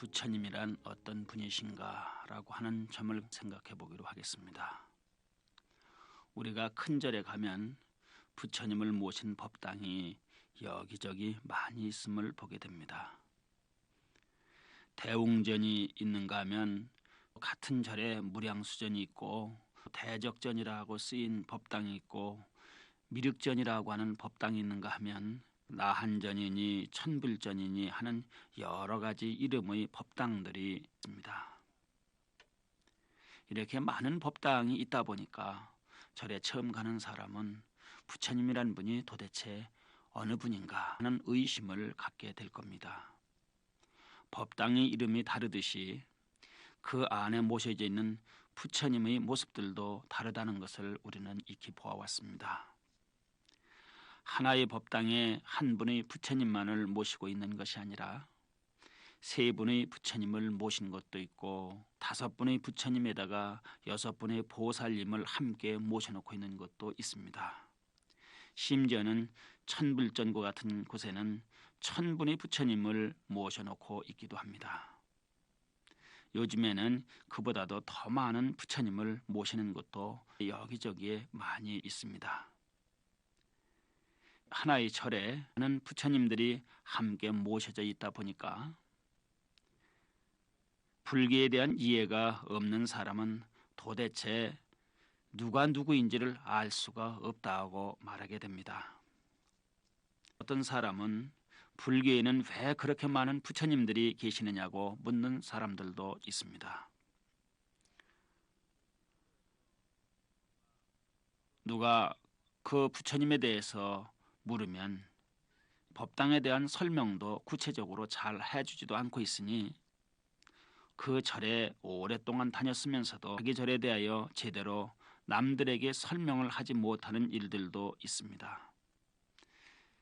부처님이란 어떤 분이신가라고 하는 점을 생각해 보기로 하겠습니다. 우리가 큰 절에 가면 부처님을 모신 법당이 여기저기 많이 있음을 보게 됩니다. 대웅전이 있는가 하면 같은 절에 무량수전이 있고 대적전이라고 쓰인 법당이 있고 미륵전이라고 하는 법당이 있는가 하면 나한전이니 천불전이니 하는 여러 가지 이름의 법당들이 있습니다. 이렇게 많은 법당이 있다 보니까 절에 처음 가는 사람은 부처님이란 분이 도대체 어느 분인가 하는 의심을 갖게 될 겁니다. 법당의 이름이 다르듯이 그 안에 모셔져 있는 부처님의 모습들도 다르다는 것을 우리는 익히 보아왔습니다. 하나의 법당에 한 분의 부처님만을 모시고 있는 것이 아니라 세 분의 부처님을 모신 것도 있고 다섯 분의 부처님에다가 여섯 분의 보살님을 함께 모셔놓고 있는 것도 있습니다. 심지어는 천불전과 같은 곳에는 천분의 부처님을 모셔놓고 있기도 합니다. 요즘에는 그보다도 더 많은 부처님을 모시는 곳도 여기저기에 많이 있습니다. 하나의 절에는 부처님들이 함께 모셔져 있다 보니까 불교에 대한 이해가 없는 사람은 도대체 누가 누구인지를 알 수가 없다고 말하게 됩니다. 어떤 사람은 불교에는 왜 그렇게 많은 부처님들이 계시느냐고 묻는 사람들도 있습니다. 누가 그 부처님에 대해서 물으면 법당에 대한 설명도 구체적으로 잘 해주지도 않고 있으니 그 절에 오랫동안 다녔으면서도 자기 절에 대하여 제대로 남들에게 설명을 하지 못하는 일들도 있습니다.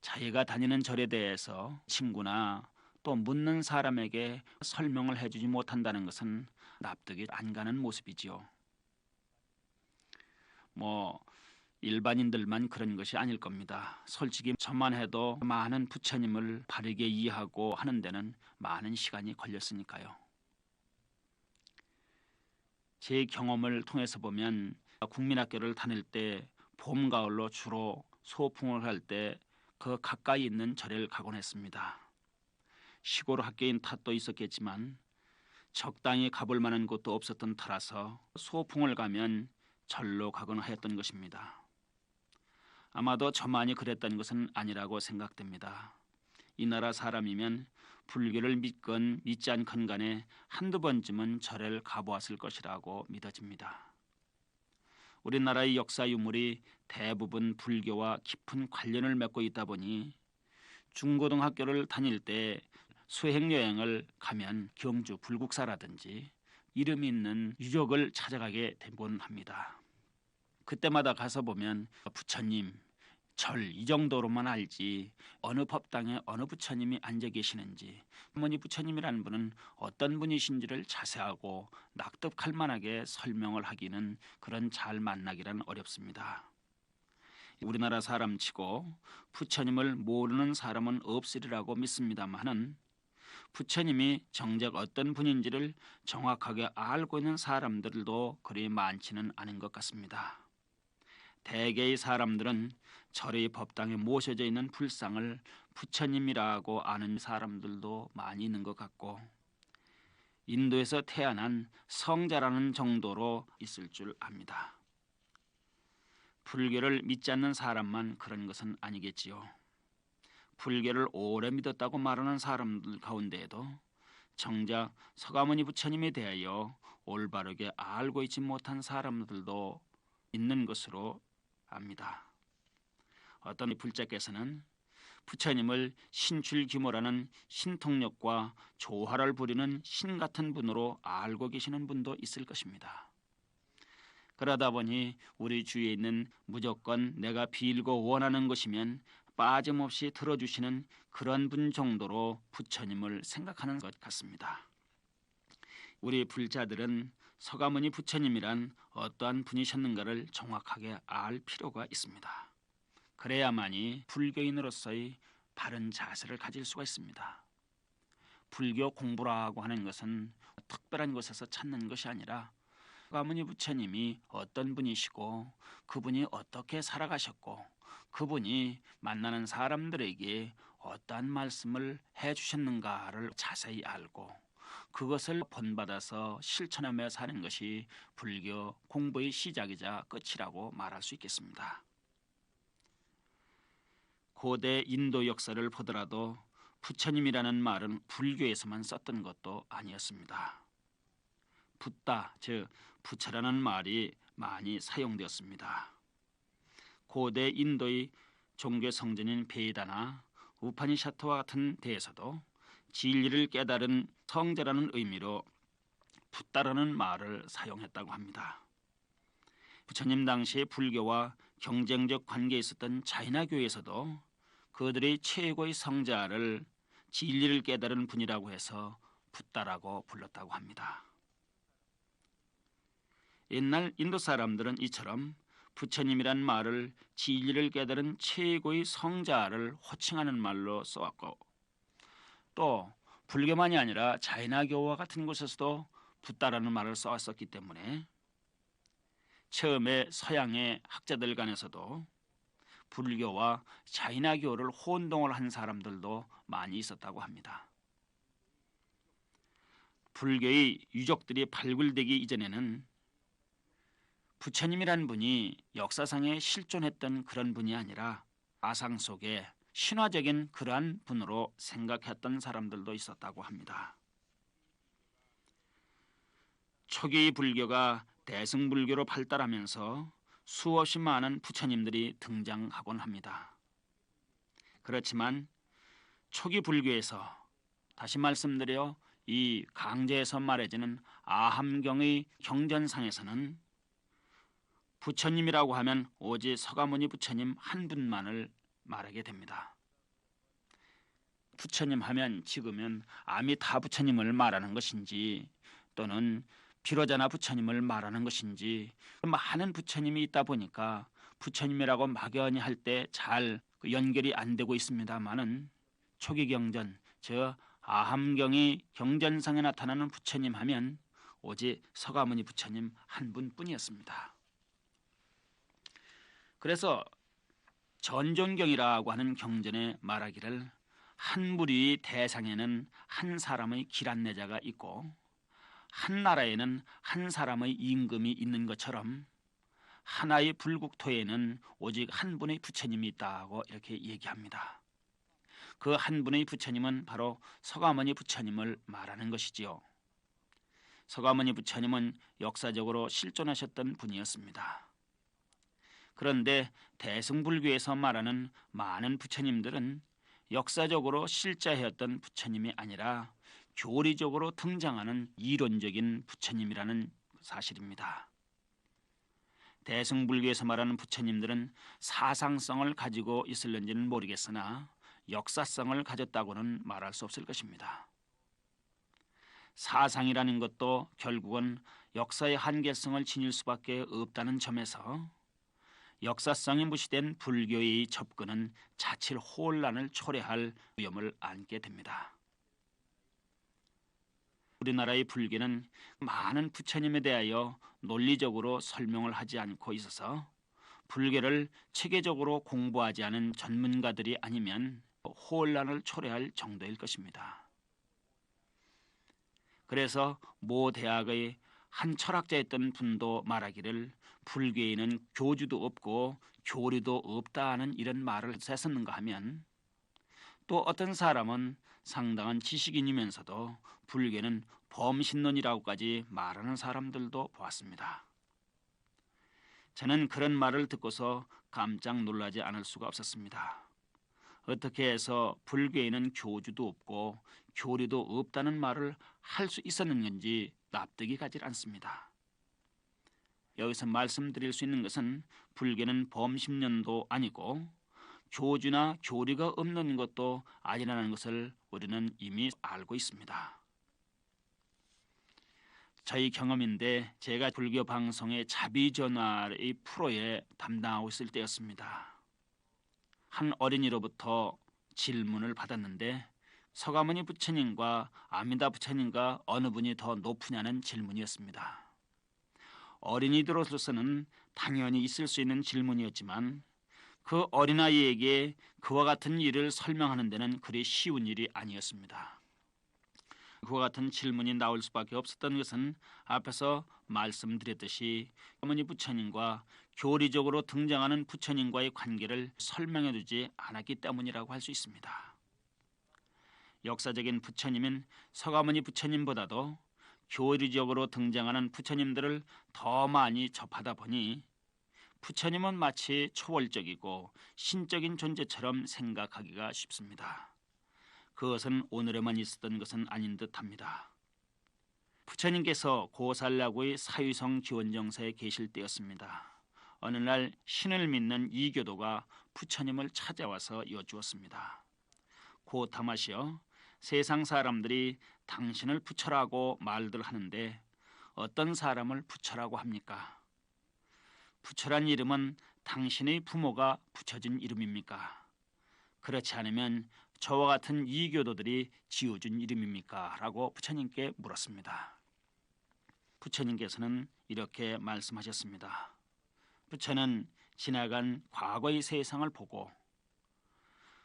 자기가 다니는 절에 대해서 친구나 또 묻는 사람에게 설명을 해주지 못한다는 것은 납득이 안 가는 모습이지요. 뭐 일반인들만 그런 것이 아닐 겁니다. 솔직히 저만 해도 많은 부처님을 바르게 이해하고 하는 데는 많은 시간이 걸렸으니까요. 제 경험을 통해서 보면 국민학교를 다닐 때 봄, 가을로 주로 소풍을 할 때 그 가까이 있는 절을 가곤 했습니다. 시골 학교인 탓도 있었겠지만 적당히 가볼 만한 곳도 없었던 터라서 소풍을 가면 절로 가거나 했던 것입니다. 아마도 저만이 그랬던 것은 아니라고 생각됩니다. 이 나라 사람이면 불교를 믿건 믿지 않건 간에 한두 번쯤은 절을 가보았을 것이라고 믿어집니다. 우리나라의 역사 유물이 대부분 불교와 깊은 관련을 맺고 있다 보니 중고등학교를 다닐 때 수행 여행을 가면 경주 불국사라든지 이름 있는 유적을 찾아가게 되곤 합니다. 그때마다 가서 보면 부처님, 절 이 정도로만 알지 어느 법당에 어느 부처님이 앉아 계시는지 어머니 부처님이라는 분은 어떤 분이신지를 자세하고 납득할 만하게 설명을 하기는 그런 잘 만나기란 어렵습니다. 우리나라 사람치고 부처님을 모르는 사람은 없으리라고 믿습니다만은 부처님이 정작 어떤 분인지를 정확하게 알고 있는 사람들도 그리 많지는 않은 것 같습니다. 대개의 사람들은 절의 법당에 모셔져 있는 불상을 부처님이라고 아는 사람들도 많이 있는 것 같고 인도에서 태어난 성자라는 정도로 있을 줄 압니다. 불교를 믿지 않는 사람만 그런 것은 아니겠지요. 불교를 오래 믿었다고 말하는 사람들 가운데에도 정작 서가모니 부처님에 대하여 올바르게 알고 있지 못한 사람들도 있는 것으로 압니다. 어떤 불자께서는 부처님을 신출규모라는 신통력과 조화를 부리는 신 같은 분으로 알고 계시는 분도 있을 것입니다. 그러다 보니 우리 주위에 있는 무조건 내가 빌고 원하는 것이면 빠짐없이 들어주시는 그런 분 정도로 부처님을 생각하는 것 같습니다. 우리 불자들은 서가모니 부처님이란 어떠한 분이셨는가를 정확하게 알 필요가 있습니다. 그래야만이 불교인으로서의 바른 자세를 가질 수가 있습니다. 불교 공부라고 하는 것은 특별한 곳에서 찾는 것이 아니라 가모니 부처님이 어떤 분이시고 그분이 어떻게 살아가셨고 그분이 만나는 사람들에게 어떠한 말씀을 해 주셨는가를 자세히 알고 그것을 본받아서 실천하며 사는 것이 불교 공부의 시작이자 끝이라고 말할 수 있겠습니다. 고대 인도 역사를 보더라도 부처님이라는 말은 불교에서만 썼던 것도 아니었습니다. 붓다, 즉 부처라는 말이 많이 사용되었습니다. 고대 인도의 종교 성전인 베이다나 우파니샤트와 같은 데에서도 진리를 깨달은 성자라는 의미로 붓다라는 말을 사용했다고 합니다. 부처님 당시 불교와 경쟁적 관계에 있었던 자이나 교에서도 그들의 최고의 성자를 진리를 깨달은 분이라고 해서 붓다라고 불렀다고 합니다. 옛날 인도 사람들은 이처럼 부처님이란 말을 진리를 깨달은 최고의 성자를 호칭하는 말로 써왔고 또 불교만이 아니라 자이나교와 같은 곳에서도 붓다라는 말을 써왔었기 때문에 처음에 서양의 학자들 간에서도 불교와 자이나교를 혼동을 한 사람들도 많이 있었다고 합니다. 불교의 유적들이 발굴되기 이전에는 부처님이란 분이 역사상에 실존했던 그런 분이 아니라 아상 속에 신화적인 그러한 분으로 생각했던 사람들도 있었다고 합니다. 초기 불교가 대승불교로 발달하면서 수없이 많은 부처님들이 등장하곤 합니다. 그렇지만 초기 불교에서 다시 말씀드려 이 강제에서 말해지는 아함경의 경전상에서는 부처님이라고 하면 오직 서가모니 부처님 한 분만을 말하게 됩니다. 부처님 하면 지금은 아미타 부처님을 말하는 것인지 또는 비로자나 부처님을 말하는 것인지 많은 부처님이 있다 보니까 부처님이라고 막연히 할 때잘그 연결이 안 되고 있습니다만은 초기 경전 저 아함경이 경전상에 나타나는 부처님 하면 오직 서가모니 부처님 한 분뿐이었습니다. 그래서 전존경이라고 하는 경전에 말하기를 한 무리 대상에는 한 사람의 길안내자가 있고 한 나라에는 한 사람의 임금이 있는 것처럼 하나의 불국토에는 오직 한 분의 부처님이 있다고 이렇게 얘기합니다. 그 한 분의 부처님은 바로 서가모니 부처님을 말하는 것이지요. 서가모니 부처님은 역사적으로 실존하셨던 분이었습니다. 그런데 대승불교에서 말하는 많은 부처님들은 역사적으로 실자였던 부처님이 아니라 교리적으로 등장하는 이론적인 부처님이라는 사실입니다. 대승불교에서 말하는 부처님들은 사상성을 가지고 있을는지는 모르겠으나 역사성을 가졌다고는 말할 수 없을 것입니다. 사상이라는 것도 결국은 역사의 한계성을 지닐 수밖에 없다는 점에서 역사성이 무시된 불교의 접근은 자칫 혼란을 초래할 위험을 안게 됩니다. 우리나라의 불교는 많은 부처님에 대하여 논리적으로 설명을 하지 않고 있어서 불교를 체계적으로 공부하지 않은 전문가들이 아니면 혼란을 초래할 정도일 것입니다. 그래서 모 대학의 한 철학자였던 분도 말하기를 불교에는 교주도 없고 교리도 없다는 이런 말을 했었는가 하면 또 어떤 사람은 상당한 지식인이면서도 불교는 범신론이라고까지 말하는 사람들도 보았습니다. 저는 그런 말을 듣고서 깜짝 놀라지 않을 수가 없었습니다. 어떻게 해서 불교에는 교주도 없고 교리도 없다는 말을 할 수 있었는 건지 납득이 가질 않습니다. 여기서 말씀드릴 수 있는 것은 불교는 범심년도 아니고 교주나 교리가 없는 것도 아니라는 것을 우리는 이미 알고 있습니다. 저희 경험인데 제가 불교 방송의 자비 전화의 프로에 담당하고 있을 때였습니다. 한 어린이로부터 질문을 받았는데 서가모니 부처님과 아미다 부처님과 어느 분이 더 높으냐는 질문이었습니다. 어린이들로서는 당연히 있을 수 있는 질문이었지만 그 어린아이에게 그와 같은 일을 설명하는 데는 그리 쉬운 일이 아니었습니다. 그와 같은 질문이 나올 수밖에 없었던 것은 앞에서 말씀드렸듯이 어머니 부처님과 교리적으로 등장하는 부처님과의 관계를 설명해 두지 않았기 때문이라고 할 수 있습니다. 역사적인 부처님은 서가모니 부처님보다도 교리적으로 등장하는 부처님들을 더 많이 접하다 보니 부처님은 마치 초월적이고 신적인 존재처럼 생각하기가 쉽습니다. 그것은 오늘에만 있었던 것은 아닌 듯합니다. 부처님께서 고살라고의 사유성 기원정사에 계실 때였습니다. 어느 날 신을 믿는 이교도가 부처님을 찾아와서 여쭈었습니다. 고타마시여 세상 사람들이 당신을 부처라고 말들 하는데 어떤 사람을 부처라고 합니까? 부처란 이름은 당신의 부모가 붙여준 이름입니까? 그렇지 않으면 저와 같은 이교도들이 지어준 이름입니까? 라고 부처님께 물었습니다. 부처님께서는 이렇게 말씀하셨습니다. 부처는 지나간 과거의 세상을 보고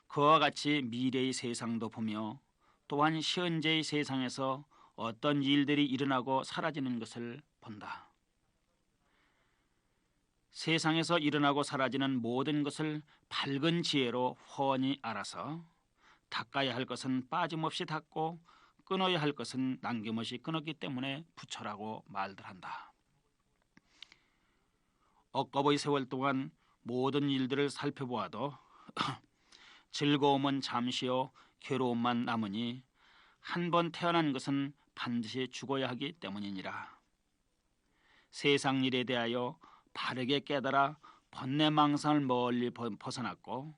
그와 같이 미래의 세상도 보며 또한 현재의 세상에서 어떤 일들이 일어나고 사라지는 것을 본다. 세상에서 일어나고 사라지는 모든 것을 밝은 지혜로 훤히 알아서 닦아야 할 것은 빠짐없이 닦고 끊어야 할 것은 남김없이 끊었기 때문에 부처라고 말들 한다. 억겁의 세월 동안 모든 일들을 살펴보아도 즐거움은 잠시요 괴로움만 남으니 한 번 태어난 것은 반드시 죽어야 하기 때문이니라. 세상 일에 대하여 바르게 깨달아 번뇌망상을 멀리 벗어났고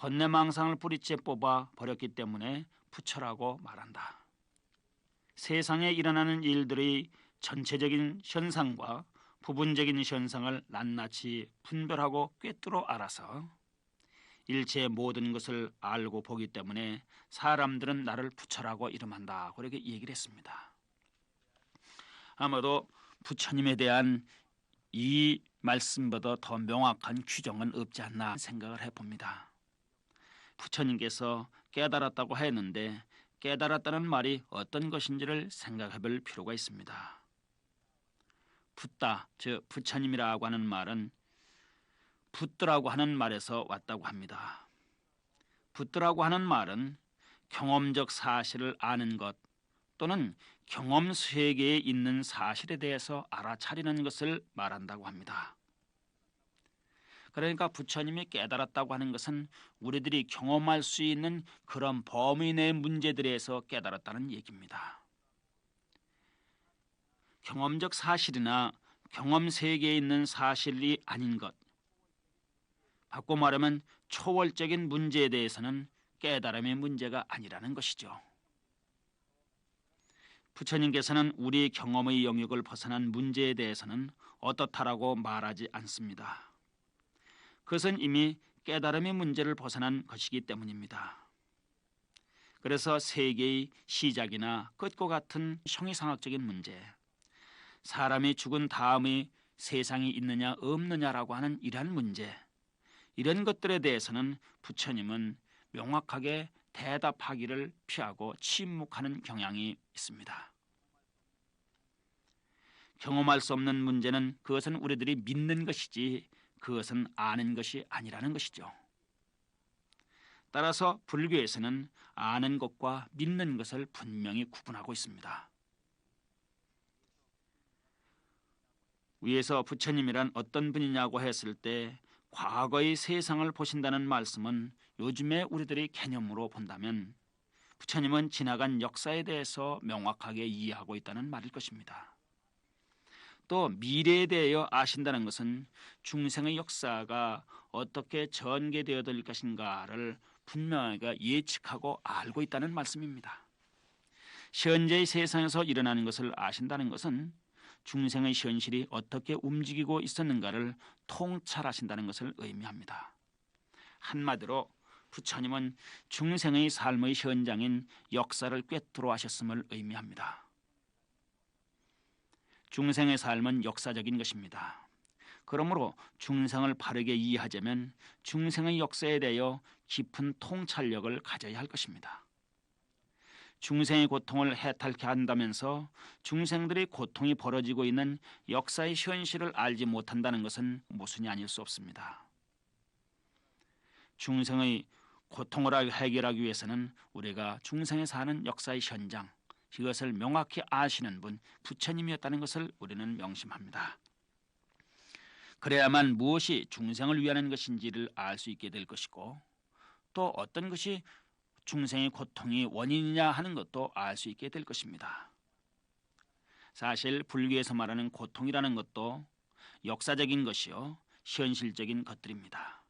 번뇌망상을 뿌리째 뽑아 버렸기 때문에 부처라고 말한다. 세상에 일어나는 일들의 전체적인 현상과 부분적인 현상을 낱낱이 분별하고 꿰뚫어 알아서 일체의 모든 것을 알고 보기 때문에 사람들은 나를 부처라고 이름한다. 그렇게 얘기를 했습니다. 아마도 부처님에 대한 이 말씀보다 더 명확한 규정은 없지 않나 생각을 해봅니다. 부처님께서 깨달았다고 했는데 깨달았다는 말이 어떤 것인지를 생각해 볼 필요가 있습니다. 붙다, 즉 부처님이라고 하는 말은 붙더라고 하는 말에서 왔다고 합니다. 붙더라고 하는 말은 경험적 사실을 아는 것 또는 경험 세계에 있는 사실에 대해서 알아차리는 것을 말한다고 합니다. 그러니까 부처님이 깨달았다고 하는 것은 우리들이 경험할 수 있는 그런 범위 내 문제들에서 깨달았다는 얘기입니다. 경험적 사실이나 경험 세계에 있는 사실이 아닌 것, 바꿔 말하면 초월적인 문제에 대해서는 깨달음의 문제가 아니라는 것이죠. 부처님께서는 우리 경험의 영역을 벗어난 문제에 대해서는 어떻다라고 말하지 않습니다. 그것은 이미 깨달음의 문제를 벗어난 것이기 때문입니다. 그래서 세계의 시작이나 끝과 같은 형이상학적인 문제, 사람이 죽은 다음의 세상이 있느냐 없느냐라고 하는 이러한 문제, 이런 것들에 대해서는 부처님은 명확하게 대답하기를 피하고 침묵하는 경향이 있습니다. 경험할 수 없는 문제는 그것은 우리들이 믿는 것이지 그것은 아는 것이 아니라는 것이죠. 따라서 불교에서는 아는 것과 믿는 것을 분명히 구분하고 있습니다. 위에서 부처님이란 어떤 분이냐고 했을 때 과거의 세상을 보신다는 말씀은 요즘에 우리들이 개념으로 본다면 부처님은 지나간 역사에 대해서 명확하게 이해하고 있다는 말일 것입니다. 또 미래에 대하여 아신다는 것은 중생의 역사가 어떻게 전개되어 될 것인가를 분명하게 예측하고 알고 있다는 말씀입니다. 현재의 세상에서 일어나는 것을 아신다는 것은 중생의 현실이 어떻게 움직이고 있었는가를 통찰하신다는 것을 의미합니다. 한마디로 부처님은 중생의 삶의 현장인 역사를 꿰뚫어 하셨음을 의미합니다. 중생의 삶은 역사적인 것입니다. 그러므로 중생을 바르게 이해하자면 중생의 역사에 대하여 깊은 통찰력을 가져야 할 것입니다. 중생의 고통을 해탈케 한다면서 중생들의 고통이 벌어지고 있는 역사의 현실을 알지 못한다는 것은 모순이 아닐 수 없습니다. 중생의 고통을 해결하기 위해서는 우리가 중생에 사는 역사의 현장 이것을 명확히 아시는 분 부처님이었다는 것을 우리는 명심합니다. 그래야만 무엇이 중생을 위하는 것인지를 알 수 있게 될 것이고 또 어떤 것이 중생의 고통이 원인이냐 하는 것도 알 수 있게 될 것입니다. 사실 불교에서 말하는 고통이라는 것도 역사적인 것이요 현실적인 것들입니다.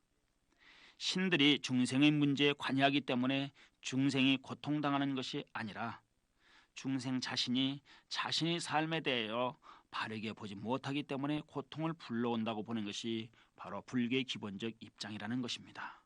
신들이 중생의 문제에 관여하기 때문에 중생이 고통당하는 것이 아니라 중생 자신이 자신의 삶에 대하여 바르게 보지 못하기 때문에 고통을 불러온다고 보는 것이 바로 불교의 기본적 입장이라는 것입니다.